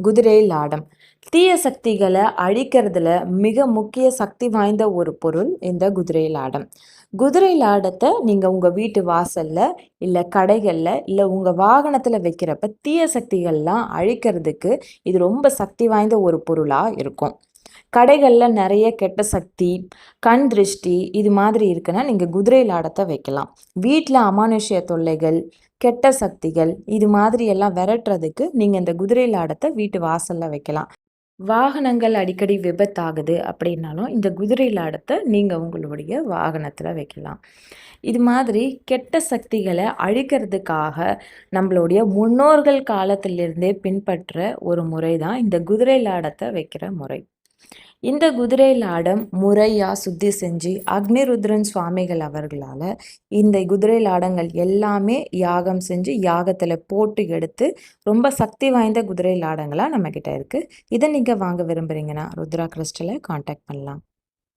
குதிரை லாடம் தீய சக்திகளை அழிக்கிறதுல மிக முக்கிய சக்தி வாய்ந்த ஒரு பொருள் இந்த குதிரை லாடம் குதிரை லாடத்தை நீங்கள் உங்கள் வீட்டு வாசலில் இல்லை கடைகளில் இல்லை உங்கள் வாகனத்தில் வைக்கிறப்ப தீய சக்திகள்லாம் அழிக்கிறதுக்கு இது ரொம்ப சக்தி வாய்ந்த ஒரு பொருளாக இருக்கும். கடைகளில் நிறைய கெட்ட சக்தி கண் திருஷ்டி இது மாதிரி இருக்குன்னா நீங்கள் குதிரை லாடத்தை வைக்கலாம். வீட்டில் அமானுஷ்ய தொல்லைகள் கெட்ட சக்திகள் இது மாதிரி எல்லாம் விரட்டுறதுக்கு நீங்கள் இந்த குதிரை லாடத்தை வீட்டு வாசலில் வைக்கலாம். வாகனங்கள் அடிக்கடி விபத்தாகுது அப்படின்னாலும் இந்த குதிரை லாடத்தை நீங்கள் உங்களுடைய வாகனத்தில் வைக்கலாம். இது மாதிரி கெட்ட சக்திகளை அழிக்கிறதுக்காக நம்மளுடைய முன்னோர்கள் காலத்திலிருந்தே பின்பற்ற ஒரு முறை தான் இந்த குதிரை லாடத்தை வைக்கிற முறை. இந்த குதிரை லாடம் முறையாக சுத்தி செஞ்சு அக்னிருத்ரன் சுவாமிகள் அவர்களால் இந்த குதிரை லாடங்கள் எல்லாமே யாகம் செஞ்சு யாகத்தில் போட்டு எடுத்து ரொம்ப சக்தி வாய்ந்த குதிரை லாடங்களாக நம்மக்கிட்ட இருக்குது இதை நீங்கள் வாங்க விரும்புகிறீங்கன்னா ருத்ரா கிறிஸ்டலை காண்டாக்ட் பண்ணலாம்.